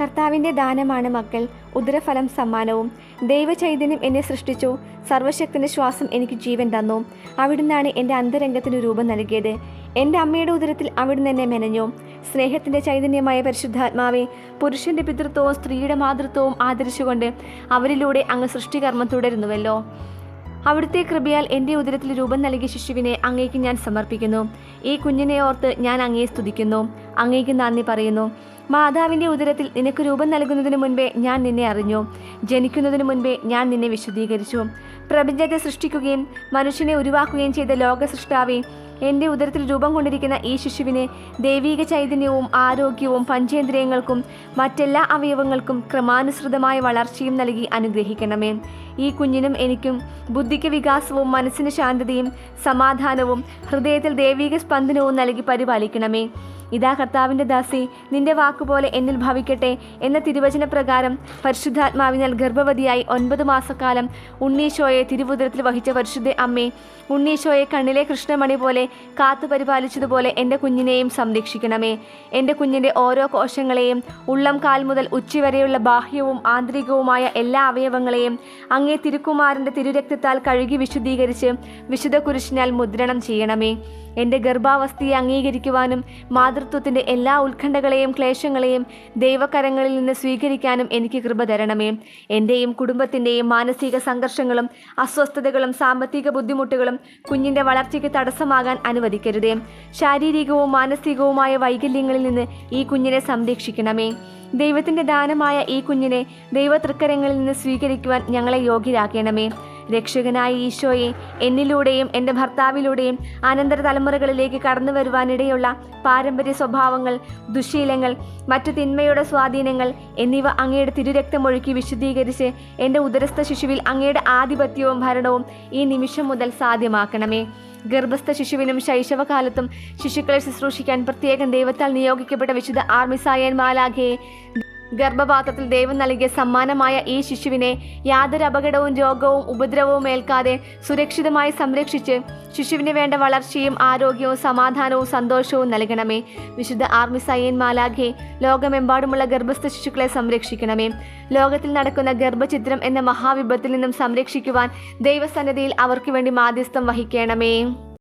കർത്താവിന്റെ ദാനമാണ് മക്കൾ. ഉദരഫലം സമ്മാനവും. ദൈവചൈതന്യം എന്നെ സൃഷ്ടിച്ചു. സർവശക്തിന്റെ ശ്വാസം എനിക്ക് ജീവൻ തന്നു. അവിടുന്നാണ് എന്റെ അന്തരംഗത്തിന് രൂപം നൽകിയത്. എന്റെ അമ്മയുടെ ഉദരത്തിൽ അവിടുന്ന് എന്നെ മെനഞ്ഞു. സ്നേഹത്തിന്റെ ചൈതന്യമായ പരിശുദ്ധാത്മാവെ പുരുഷന്റെ പിതൃത്വവും സ്ത്രീയുടെ മാതൃത്വവും ആദരിച്ചുകൊണ്ട് അവരിലൂടെ അങ്ങ് സൃഷ്ടികർമ്മം തുടരുന്നുവല്ലോ. അവിടുത്തെ കൃപയാൽ എന്റെ ഉദരത്തിൽ രൂപം നൽകിയ ശിശുവിനെ അങ്ങേക്ക് ഞാൻ സമർപ്പിക്കുന്നു. ഈ കുഞ്ഞിനെ ഓർത്ത് ഞാൻ അങ്ങയെ സ്തുതിക്കുന്നു. അങ്ങേക്ക് നന്ദി പറയുന്നു. മാതാവിന്റെ ഉദരത്തിൽ നിനക്ക് രൂപം നൽകുന്നതിന് മുൻപേ ഞാൻ നിന്നെ അറിഞ്ഞു. ജനിക്കുന്നതിന് മുൻപേ ഞാൻ നിന്നെ വിശദീകരിച്ചു പ്രപഞ്ചത്തെ സൃഷ്ടിക്കുകയും മനുഷ്യനെ ഉരുവാക്കുകയും ചെയ്ത ലോക സൃഷ്ടാവേ എന്റെ ഉദരത്തിൽ രൂപം കൊണ്ടിരിക്കുന്ന ഈ ശിശുവിന് ദൈവീക ചൈതന്യവും ആരോഗ്യവും പഞ്ചേന്ദ്രിയങ്ങൾക്കും മറ്റെല്ലാ അവയവങ്ങൾക്കും ക്രമാനുസൃതമായ വളർച്ചയും നൽകി അനുഗ്രഹിക്കണമേ. ഈ കുഞ്ഞിനും എനിക്കും ബുദ്ധിക്ക് വികാസവും മനസ്സിന് ശാന്തതയും സമാധാനവും ഹൃദയത്തിൽ ദൈവീക സ്പന്ദനവും നൽകി പരിപാലിക്കണമേ. ഇതാ കർത്താവിന്റെ ദാസി നിന്റെ വാക്കുപോലെ എന്നിൽ ഭവിക്കട്ടെ എന്ന തിരുവചന പ്രകാരം പരിശുദ്ധാത്മാവിനാൽ ഗർഭവതിയായി ഒൻപത് മാസക്കാലം ഉണ്ണീശോയെ തിരുവുദരത്തിൽ വഹിച്ച പരിശുദ്ധ അമ്മേ ഉണ്ണീശോയെ കണ്ണിലെ കൃഷ്ണമണി പോലെ കാത്തു പരിപാലിച്ചതുപോലെ എന്റെ കുഞ്ഞിനെയും സംരക്ഷിക്കണമേ. എന്റെ കുഞ്ഞിന്റെ ഓരോ കോശങ്ങളെയും ഉള്ളം കാൽ മുതൽ ഉച്ച വരെയുള്ള ബാഹ്യവും ആന്തരികവുമായ എല്ലാ അവയവങ്ങളെയും അങ്ങേ തിരുക്കുമാരന്റെ തിരുരക്തത്താൽ കഴുകി വിശുദ്ധീകരിച്ച് വിശുദ്ധ കുരിശിനാൽ മുദ്രണം ചെയ്യണമേ. എന്റെ ഗർഭാവസ്ഥയെ അംഗീകരിക്കുവാനും മാതൃത്വത്തിന്റെ എല്ലാ ഉത്കണ്ഠകളെയും ക്ലേശങ്ങളെയും ദൈവകരങ്ങളിൽ നിന്ന് സ്വീകരിക്കാനും എനിക്ക് കൃപ തരണമേ. എന്റെയും കുടുംബത്തിന്റെയും മാനസിക സംഘർഷങ്ങളും അസ്വസ്ഥതകളും സാമ്പത്തിക ബുദ്ധിമുട്ടുകളും കുഞ്ഞിന്റെ വളർച്ചയ്ക്ക് തടസ്സമാകാൻ അനുവദിക്കരുതേ. ശാരീരികവും മാനസികവുമായ വൈകല്യങ്ങളിൽ നിന്ന് ഈ കുഞ്ഞിനെ സംരക്ഷിക്കണമേ. ദൈവത്തിന്റെ ദാനമായ ഈ കുഞ്ഞിനെ ദൈവതൃക്കരങ്ങളിൽ നിന്ന് സ്വീകരിക്കുവാൻ ഞങ്ങളെ യോഗ്യരാക്കണമേ. രക്ഷകനായ ഈശോയെ എന്നിലൂടെയും എന്റെ ഭർത്താവിലൂടെയും അനന്തര തലമുറകളിലേക്ക് കടന്നു വരുവാനിടയുള്ള പാരമ്പര്യ സ്വഭാവങ്ങൾ ദുശീലങ്ങൾ മറ്റു തിന്മയുടെ സ്വാധീനങ്ങൾ എന്നിവ അങ്ങയുടെ തിരുരക്തമൊഴുക്കി വിശദീകരിച്ച് എന്റെ ഉദരസ്ഥ ശിശുവിൽ അങ്ങയുടെ ആധിപത്യവും ഭരണവും ഈ നിമിഷം മുതൽ സാധ്യമാക്കണമേ. ഗർഭസ്ഥ ശിശുവിനും ശൈശവകാലത്തും ശിശുക്കളെ ശുശ്രൂഷിക്കാൻ പ്രത്യേകം ദൈവത്താൽ നിയോഗിക്കപ്പെട്ട വിശുദ്ധ ആർമിസായൻ മാലാഖയെ ഗർഭപാത്രത്തിൽ ദൈവം നൽകിയ സമ്മാനമായ ഈ ശിശുവിനെ യാതൊരു അപകടവും രോഗവും ഉപദ്രവവും ഏൽക്കാതെ സുരക്ഷിതമായി സംരക്ഷിച്ച് ശിശുവിന് വേണ്ട വളർച്ചയും ആരോഗ്യവും സമാധാനവും സന്തോഷവും നൽകണമേ. വിശുദ്ധ ആർമിസയ്യൻ മാലാഖെ ലോകമെമ്പാടുമുള്ള ഗർഭസ്ഥ ശിശുക്കളെ സംരക്ഷിക്കണമേ. ലോകത്തിൽ നടക്കുന്ന ഗർഭചിത്രം എന്ന മഹാവിപത്തിൽ നിന്നും സംരക്ഷിക്കുവാൻ ദൈവസന്നദ്ധിയിൽ അവർക്ക് വേണ്ടി മാധ്യസ്ഥം വഹിക്കണമേ.